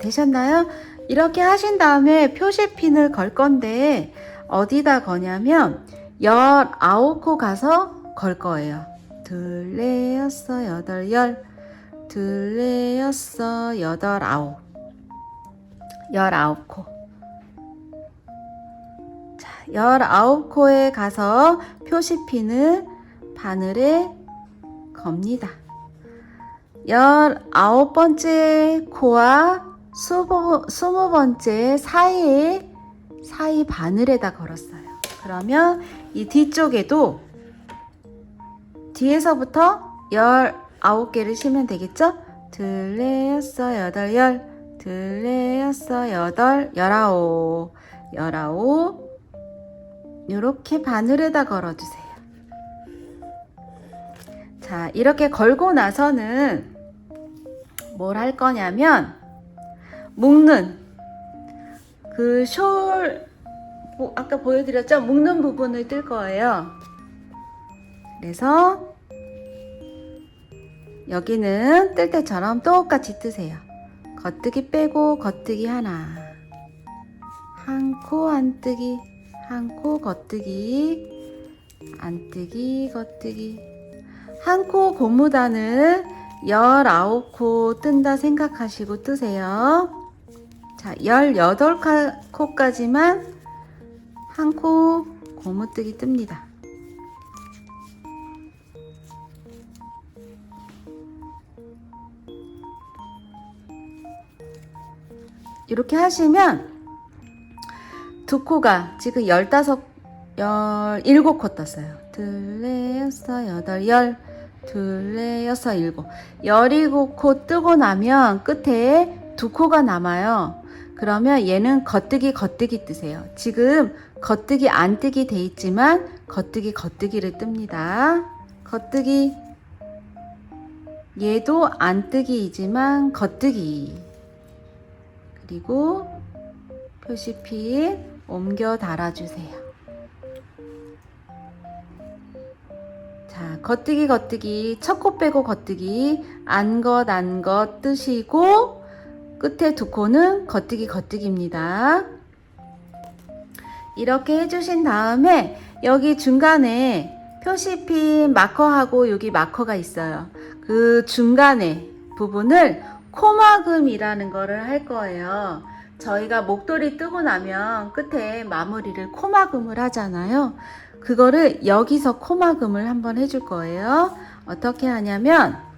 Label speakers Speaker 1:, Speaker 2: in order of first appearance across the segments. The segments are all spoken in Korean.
Speaker 1: 되셨나요? 이렇게 하신 다음에 표시핀을 걸 건데 어디다 거냐면 19코 가서 걸 거예요. 둘레 여섯 여덟 열 둘레 여섯 여덟 아홉 열아홉 코 자, 열아홉 코에 가서 표시핀을 바늘에 겁니다. 열아홉 번째 코와 스무, 번째 사이에 사이 바늘에다 걸었어요. 그러면 이 뒤쪽에도 뒤에서부터 열아홉 개를 쉬면 되겠죠? 둘레 여섯 여덟 열 둘레 여섯 여덟 열아홉 열아홉 이렇게 바늘에다 걸어주세요. 자, 이렇게 걸고 나서는 뭘 할 거냐면 묶는 그 숄 아까 보여드렸죠? 묶는 부분을 뜰 거예요. 그래서 여기는 뜰 때처럼 똑같이 뜨세요. 겉뜨기 빼고 겉뜨기 하나 한 코 안뜨기 한 코 겉뜨기 안뜨기 겉뜨기 한 코 고무단을 19코 뜬다 생각하시고 뜨세요. 자, 18코까지만 한 코 고무뜨기 뜹니다. 이렇게 하시면 두 코가 지금 15, 17코 떴어요. 둘레, 여섯, 여덟, 열, 둘레, 여섯, 일곱. 17코 뜨고 나면 끝에 두 코가 남아요. 그러면 얘는 겉뜨기, 겉뜨기 뜨세요. 지금 겉뜨기, 안 뜨기 돼 있지만 겉뜨기, 겉뜨기를 뜹니다. 겉뜨기. 얘도 안 뜨기이지만 겉뜨기. 그리고 표시필 옮겨 달아주세요. 자, 겉뜨기 겉뜨기 첫 코 빼고 겉뜨기 안 것 안 것 뜨시고 끝에 두 코는 겉뜨기 겉뜨기입니다. 이렇게 해주신 다음에 여기 중간에 표시핀 마커하고 여기 마커가 있어요. 그 중간에 부분을 코막음이라는 거를 할 거예요. 저희가 목도리 뜨고 나면 끝에 마무리를 코막음을 하잖아요. 그거를 여기서 코막음을 한번 해줄 거예요. 어떻게 하냐면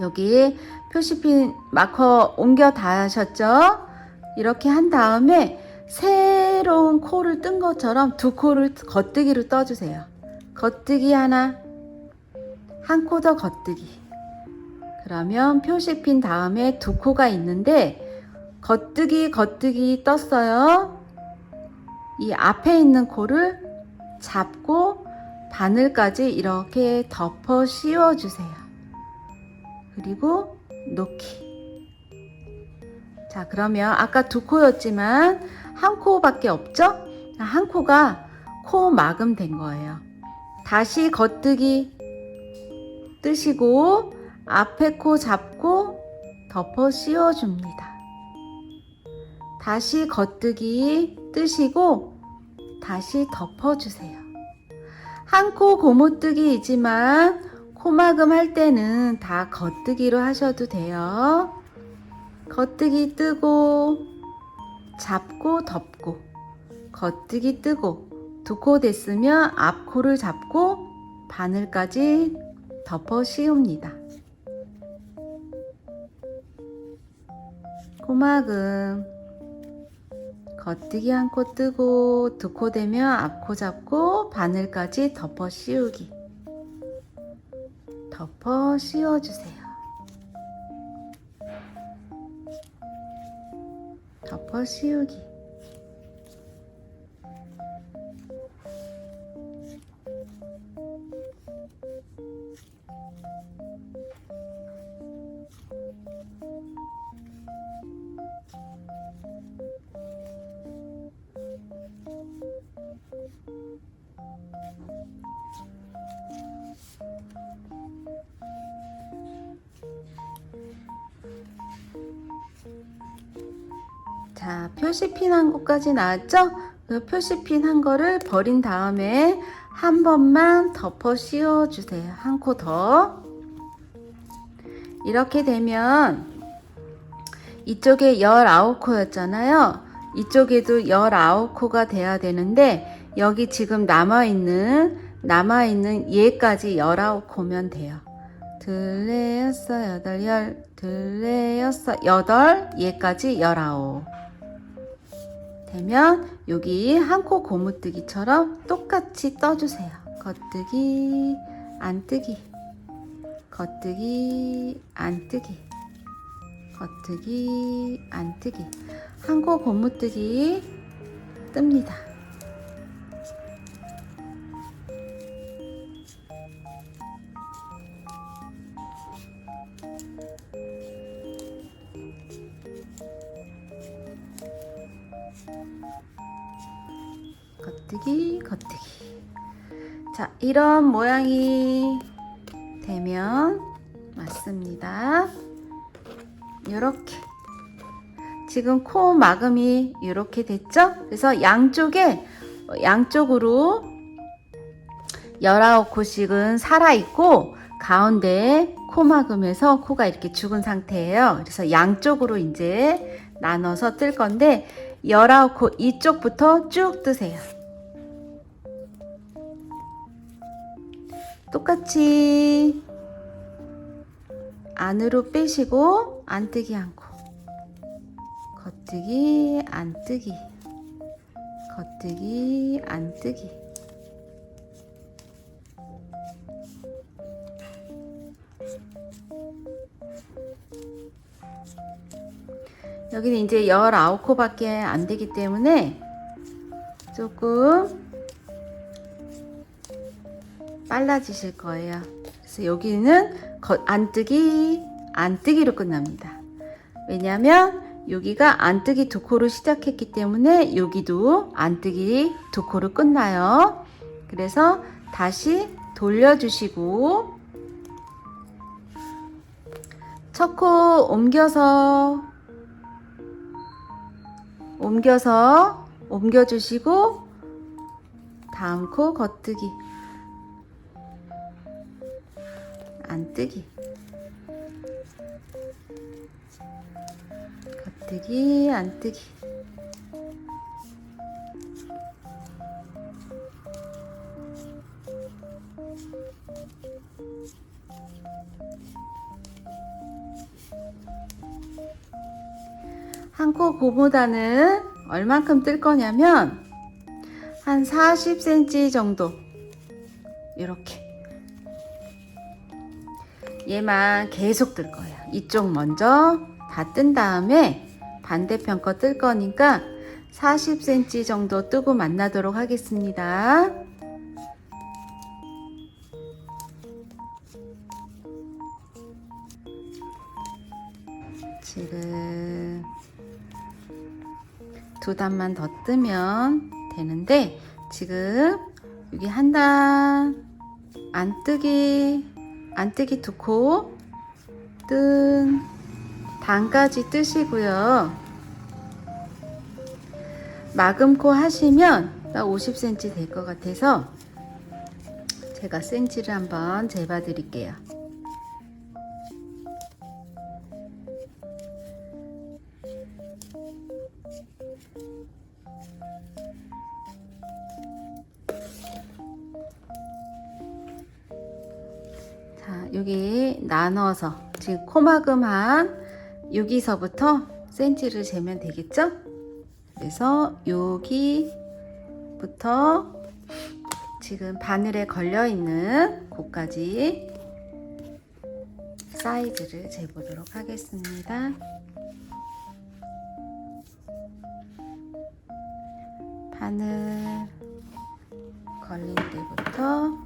Speaker 1: 여기 표시핀 마커 옮겨 닿으셨죠? 이렇게 한 다음에 새로운 코를 뜬 것처럼 두 코를 겉뜨기로 떠주세요. 겉뜨기 하나, 한 코 더 겉뜨기. 그러면 표시핀 다음에 두 코가 있는데 겉뜨기 겉뜨기 떴어요. 이 앞에 있는 코를 잡고 바늘까지 이렇게 덮어 씌워 주세요. 그리고 놓기. 자, 그러면 아까 두 코였지만 한 코밖에 없죠? 한 코가 코 막음 된 거예요. 다시 겉뜨기 뜨시고 앞에 코 잡고 덮어 씌워 줍니다. 다시 겉뜨기 뜨시고 다시 덮어주세요. 한 코 고무뜨기이지만 코막음 할 때는 다 겉뜨기로 하셔도 돼요. 겉뜨기 뜨고 잡고 덮고 겉뜨기 뜨고 두 코 됐으면 앞코를 잡고 바늘까지 덮어 씌웁니다. 코막음 겉뜨기 한 코 뜨고 두 코 되면 앞 코 잡고 바늘까지 덮어 씌우기 덮어 씌워주세요. 덮어 씌우기 표시핀 한 곳까지 나왔죠? 그 표시핀 한 거를 버린 다음에 한 번만 덮어 씌워 주세요. 한 코 더. 이렇게 되면 이쪽에 19코였잖아요. 이쪽에도 19코가 돼야 되는데 여기 지금 남아있는 남아있는 얘까지 19코면 돼요. 둘레 여섯 여덟 열 둘레 여섯 여덟 얘까지 열아홉 되면 여기 한 코 고무뜨기처럼 똑같이 떠주세요. 겉뜨기 안뜨기 겉뜨기 안뜨기 겉뜨기 안뜨기 한 코 고무뜨기 뜹니다. 겉뜨기 겉뜨기 자 이런 모양이 되면 맞습니다. 이렇게. 지금 코 마금이 이렇게 됐죠? 그래서 양쪽에 양쪽으로 19코씩은 살아있고 가운데 코 마금에서 코가 이렇게 죽은 상태예요. 그래서 양쪽으로 이제 나눠서 뜰 건데 19코 이쪽부터 쭉 뜨세요 똑같이 안으로 빼시고 안 뜨기 않고 겉뜨기 안 뜨기 겉뜨기 안 뜨기. 여기는 이제 19코 밖에 안 되기 때문에 조금 빨라지실 거예요. 그래서 여기는 겉- 안뜨기, 안뜨기로 끝납니다. 왜냐하면 여기가 안뜨기 두 코로 시작했기 때문에 여기도 안뜨기 두 코로 끝나요. 그래서 다시 돌려주시고 첫 코 옮겨서 옮겨서 옮겨주시고 다음 코 겉뜨기 안 뜨기. 겉뜨기 안 뜨기. 한코 고보다는 얼만큼 뜰 거냐면 한 40cm 정도. 이렇게 얘만 계속 뜰 거예요. 이쪽 먼저 다 뜬 다음에 반대편 거 뜰 거니까 40cm 정도 뜨고 만나도록 하겠습니다. 지금 두 단만 더 뜨면 되는데 지금 여기 한 단 안 뜨기 안뜨기 두 코 뜬 단까지 뜨시고요. 마금코 하시면 딱 50cm 될 것 같아서 제가 센치를 한번 재봐 드릴게요. 자, 여기 나눠서 지금 코마금 한 여기서부터 센치를 재면 되겠죠? 그래서 여기부터 지금 바늘에 걸려 있는 곳까지 사이즈를 재보도록 하겠습니다. 바늘 걸린 데부터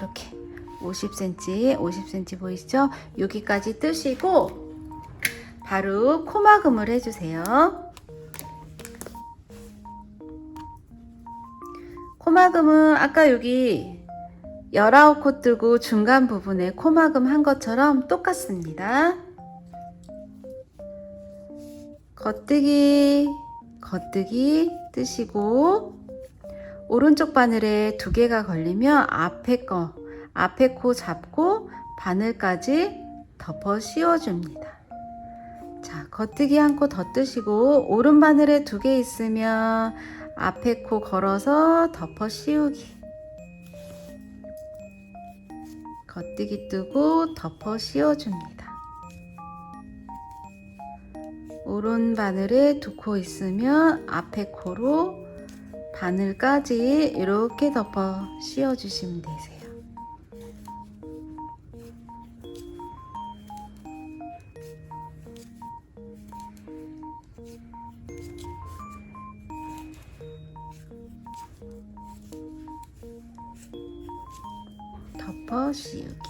Speaker 1: 이렇게 50cm, 50cm 보이시죠? 여기까지 뜨시고 바로 코마금을 해주세요. 코마금은 아까 여기 19코 뜨고 중간 부분에 코막음 한 것처럼 똑같습니다. 겉뜨기, 겉뜨기 뜨시고 오른쪽 바늘에 두 개가 걸리면 앞에 거, 앞에 코 잡고 바늘까지 덮어 씌워줍니다. 자, 겉뜨기 한 코 더 뜨시고 오른 바늘에 두 개 있으면 앞에 코 걸어서 덮어 씌우기. 겉뜨기 뜨고 덮어 씌워줍니다. 오른 바늘에 두 코 있으면 앞에 코로 바늘까지 이렇게 덮어 씌워주시면 되세요. 덮어 씌우기.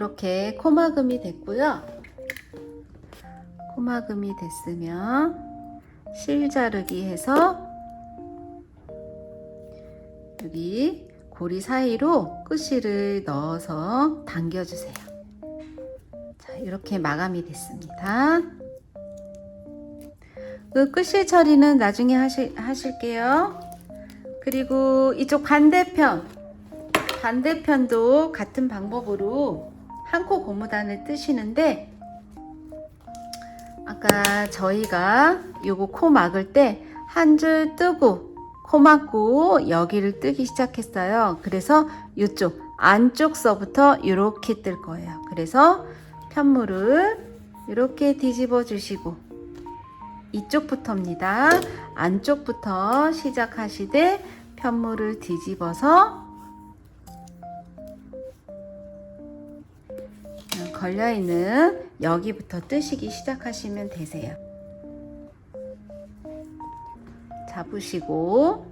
Speaker 1: 이렇게 코막음이 됐고요. 코막음이 됐으면 실 자르기 해서 여기 고리 사이로 끝실을 넣어서 당겨주세요. 자, 이렇게 마감이 됐습니다. 그 끝실 처리는 나중에 하실, 하실게요. 그리고 이쪽 반대편, 반대편도 같은 방법으로 한코 고무단을 뜨시는데 아까 저희가 요거 코 막을 때 한 줄 뜨고 코 막고 여기를 뜨기 시작했어요. 그래서 이쪽 안쪽서부터 이렇게 뜰 거예요. 그래서 편물을 이렇게 뒤집어 주시고 이쪽부터입니다. 안쪽부터 시작하시되 편물을 뒤집어서 걸려있는 여기부터 뜨시기 시작하시면 되세요. 잡으시고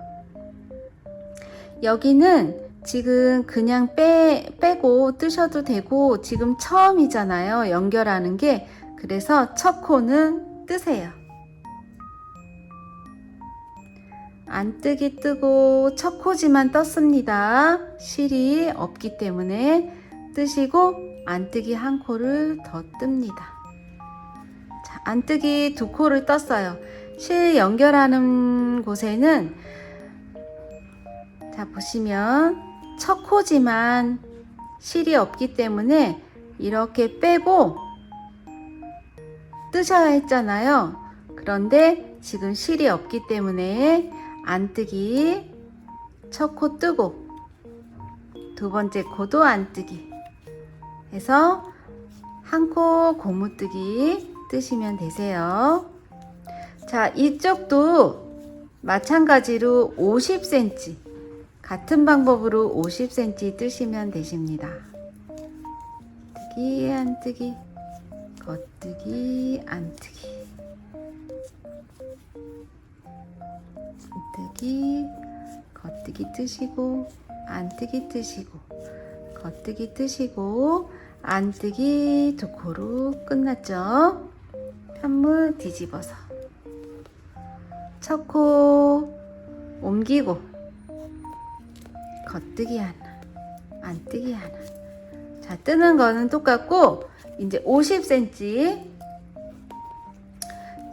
Speaker 1: 여기는 지금 그냥 빼, 빼고 뜨셔도 되고 지금 처음이잖아요. 연결하는 게. 그래서 첫 코는 뜨세요. 안 뜨기 뜨고 첫 코지만 떴습니다. 실이 없기 때문에 뜨시고 안 뜨기 한 코를 더 뜹니다. 자, 안 뜨기 두 코를 떴어요. 실 연결하는 곳에는 자 보시면 첫 코지만 실이 없기 때문에 이렇게 빼고 뜨셔야 했잖아요. 그런데 지금 실이 없기 때문에 안 뜨기 첫 코 뜨고 두 번째 코도 안 뜨기 해서 한 코 고무뜨기 뜨시면 되세요. 자, 이쪽도 마찬가지로 50cm 같은 방법으로 50cm 뜨시면 되십니다. 뜨기 안 뜨기 겉뜨기 안 뜨기 뜨기 겉뜨기 뜨시고 안 뜨기 뜨시고 겉뜨기 뜨시고 안 뜨기 두 코로 끝났죠. 편물 뒤집어서 첫 코 옮기고 겉뜨기 하나 안 뜨기 하나 자 뜨는 거는 똑같고 이제 50cm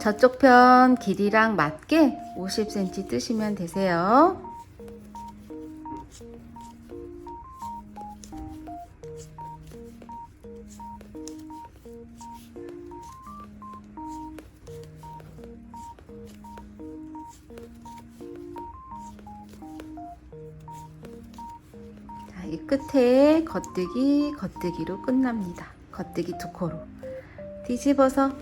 Speaker 1: 저쪽 편 길이랑 맞게 50cm 뜨시면 되세요. 이 끝에 겉뜨기, 겉뜨기로 끝납니다. 겉뜨기 두 코로. 뒤집어서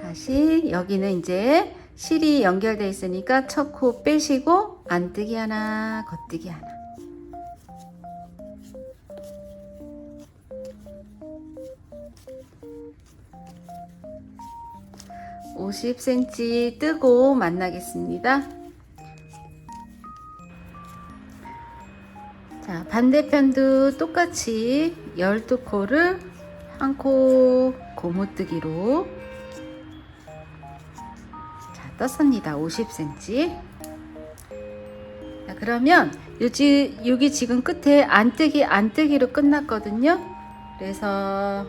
Speaker 1: 다시 여기는 이제 실이 연결되어 있으니까 첫 코 빼시고 안뜨기 하나, 겉뜨기 하나. (50cm) 뜨고 만나겠습니다. 자, 반대편도 똑같이 12코를 한 코 고무뜨기로 자, 떴습니다. 50cm. 자, 그러면 여기, 여기 지금 끝에 안뜨기, 안뜨기로 끝났거든요. 그래서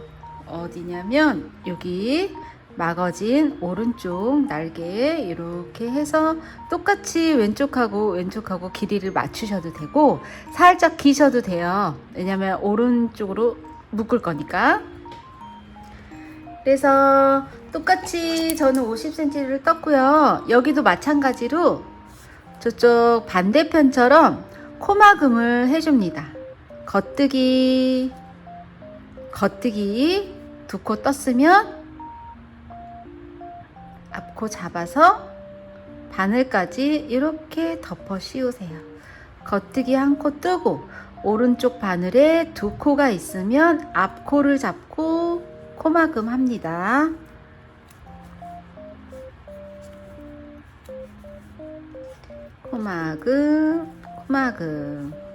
Speaker 1: 어디냐면 여기 막어진 오른쪽 날개에 이렇게 해서 똑같이 왼쪽하고 왼쪽하고 길이를 맞추셔도 되고 살짝 기셔도 돼요. 왜냐면 오른쪽으로 묶을 거니까. 그래서 똑같이 저는 50cm를 떴고요. 여기도 마찬가지로 저쪽 반대편처럼 코막음을 해줍니다. 겉뜨기, 겉뜨기 두 코 떴으면 앞코 잡아서 바늘까지 이렇게 덮어 씌우세요. 겉뜨기 한 코 뜨고 오른쪽 바늘에 두 코가 있으면 앞코를 잡고 코막음 합니다. 코막음, 코막음.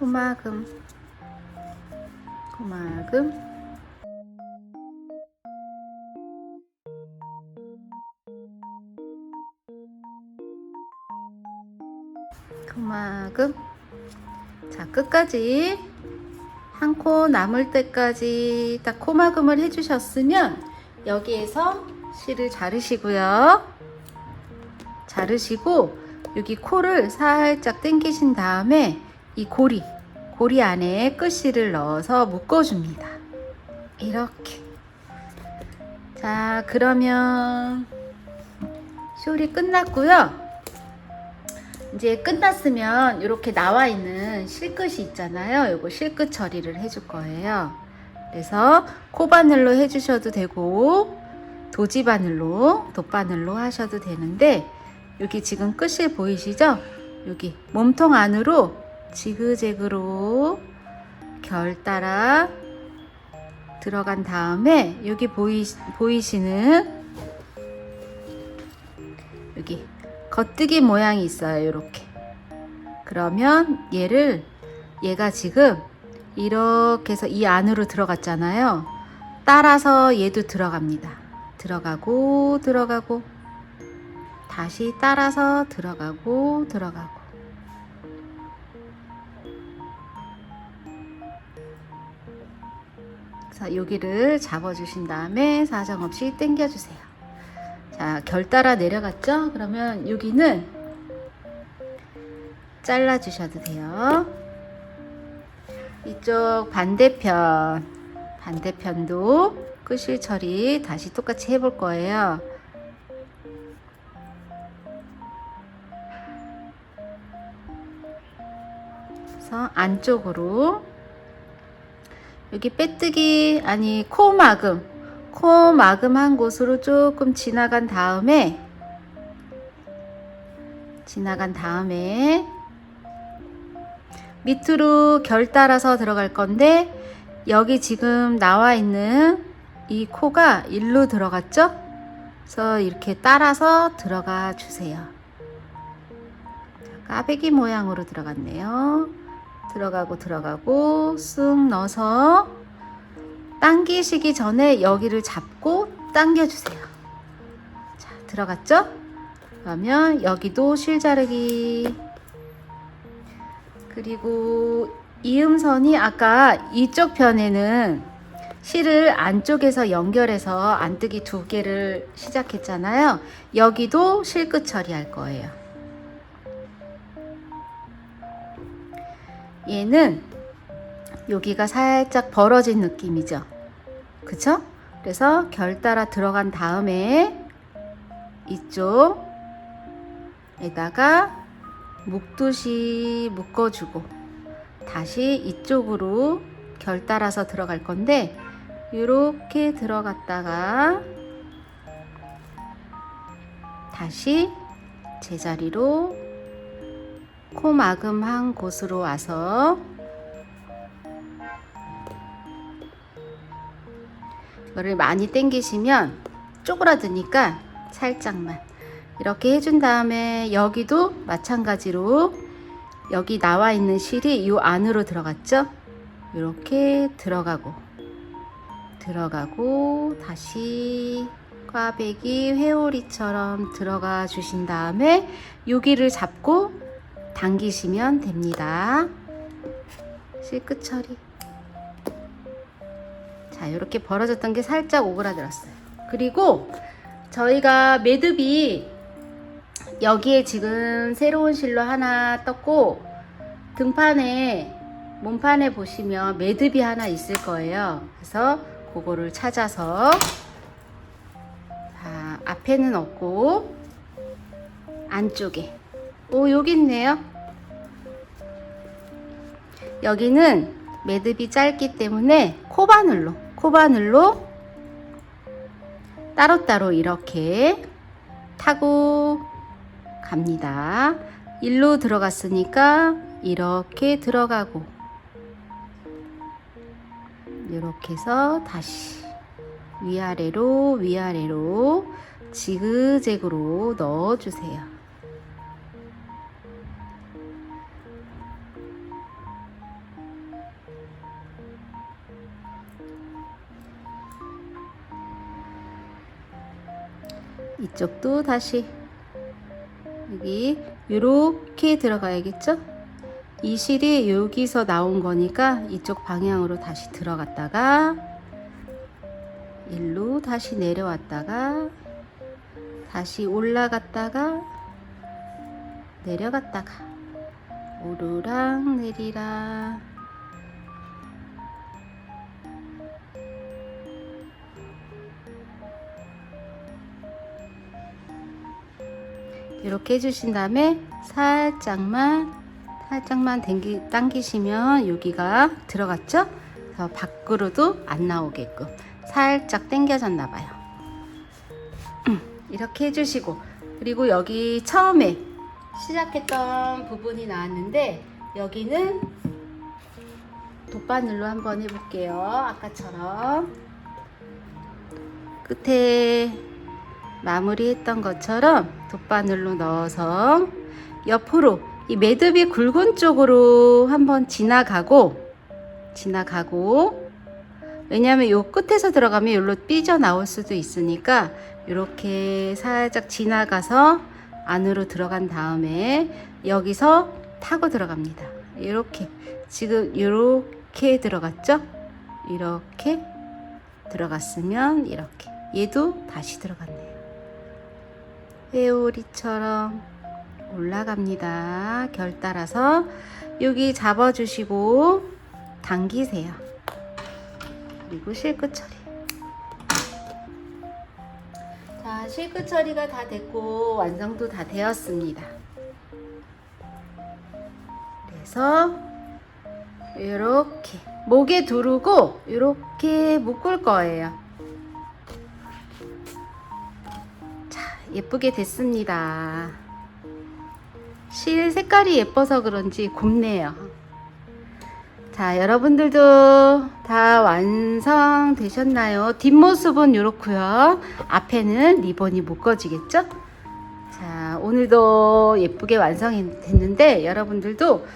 Speaker 1: 코막음, 코막음. 코막음. 자, 끝까지 한 코 남을 때까지 딱 코막음을 해주셨으면 여기에서 실을 자르시고요. 자르시고 여기 코를 살짝 당기신 다음에 이 고리, 고리 안에 끝실을 넣어서 묶어줍니다. 이렇게. 자, 그러면 쇼리 끝났고요. 이제 끝났으면 이렇게 나와 있는 실끝이 있잖아요. 이거 실끝 처리를 해줄 거예요. 그래서 코바늘로 해주셔도 되고 도지바늘로 돗바늘로 하셔도 되는데 여기 지금 끝이 보이시죠? 여기 몸통 안으로 지그재그로 결 따라 들어간 다음에 여기 보이, 보이시는 여기 겉뜨기 모양이 있어요. 이렇게. 그러면 얘를 얘가 지금 이렇게 해서 이 안으로 들어갔잖아요. 따라서 얘도 들어갑니다. 들어가고 들어가고 다시 따라서 들어가고 들어가고 자, 여기를 잡아주신 다음에 사정없이 당겨주세요. 자, 결 따라 내려갔죠? 그러면 여기는 잘라주셔도 돼요. 이쪽 반대편, 반대편도 끝실 처리 다시 똑같이 해볼 거예요. 그래서 안쪽으로 여기 빼뜨기 아니 코 막음 코 마금한 곳으로 조금 지나간 다음에 지나간 다음에 밑으로 결 따라서 들어갈 건데 여기 지금 나와 있는 이 코가 일로 들어갔죠? 그래서 이렇게 따라서 들어가 주세요. 까베기 모양으로 들어갔네요. 들어가고 들어가고 쑥 넣어서 당기시기 전에 여기를 잡고 당겨주세요. 자, 들어갔죠? 그러면 여기도 실 자르기. 그리고 이음선이 아까 이쪽 편에는 실을 안쪽에서 연결해서 안뜨기 두 개를 시작했잖아요. 여기도 실끝 처리할 거예요. 얘는 여기가 살짝 벌어진 느낌이죠. 그쵸? 그래서 결 따라 들어간 다음에 이쪽에다가 묶듯이 묶어주고 다시 이쪽으로 결 따라서 들어갈 건데 이렇게 들어갔다가 다시 제자리로 코 마금한 곳으로 와서 이거를 많이 당기시면 쪼그라드니까 살짝만 이렇게 해준 다음에 여기도 마찬가지로 여기 나와 있는 실이 이 안으로 들어갔죠? 이렇게 들어가고 들어가고 다시 꽈배기 회오리처럼 들어가 주신 다음에 여기를 잡고 당기시면 됩니다. 실끝 처리. 자, 이렇게 벌어졌던 게 살짝 오그라들었어요. 그리고 저희가 매듭이 여기에 지금 새로운 실로 하나 떴고 등판에 몸판에 보시면 매듭이 하나 있을 거예요. 그래서 그거를 찾아서 자, 앞에는 없고 안쪽에 오 여기 있네요. 여기는 매듭이 짧기 때문에 코바늘로 코바늘로 따로따로 이렇게 타고 갑니다. 일로 들어갔으니까 이렇게 들어가고 이렇게 해서 다시 위아래로 위아래로 지그재그로 넣어주세요. 이쪽도 다시 여기 이렇게 들어가야겠죠? 이 실이 여기서 나온 거니까 이쪽 방향으로 다시 들어갔다가 일로 다시 내려왔다가 다시 올라갔다가 내려갔다가 오르락 내리락 이렇게 해주신 다음에 살짝만 살짝만 당기, 당기시면 여기가 들어갔죠? 밖으로도 안 나오게끔 살짝 당겨졌나 봐요. 음, 이렇게 해주시고 그리고 여기 처음에 시작했던 부분이 나왔는데 여기는 돗바늘로 한번 해볼게요. 아까처럼 끝에 마무리했던 것처럼 돗바늘로 넣어서 옆으로 이 매듭이 굵은 쪽으로 한번 지나가고 지나가고 왜냐하면 요 끝에서 들어가면 여기로 삐져 나올 수도 있으니까 이렇게 살짝 지나가서 안으로 들어간 다음에 여기서 타고 들어갑니다. 이렇게 지금 이렇게 들어갔죠? 이렇게 들어갔으면 이렇게 얘도 다시 들어갔네요. 회오리처럼 올라갑니다. 결 따라서 여기 잡아주시고 당기세요. 그리고 실끝 처리. 자, 실끝 처리가 다 됐고 완성도 다 되었습니다. 그래서 이렇게 목에 두르고 이렇게 묶을 거예요. 예쁘게 됐습니다. 실 색깔이 예뻐서 그런지 곱네요. 자, 여러분들도 다 완성되셨나요? 뒷모습은 이렇고요. 앞에는 리본이 묶어지겠죠? 자, 오늘도 예쁘게 완성이 됐는데 여러분들도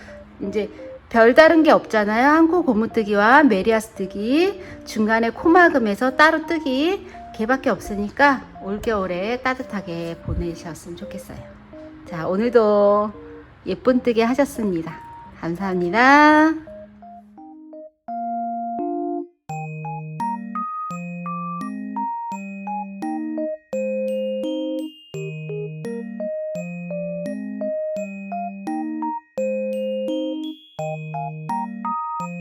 Speaker 1: 이제 별다른 게 없잖아요. 한코 고무뜨기와 메리아스 뜨기, 중간에 코막음에서 따로 뜨기 걔밖에 없으니까 올겨울에 따뜻하게 보내셨으면 좋겠어요. 자, 오늘도 예쁜 뜨기 하셨습니다. 감사합니다.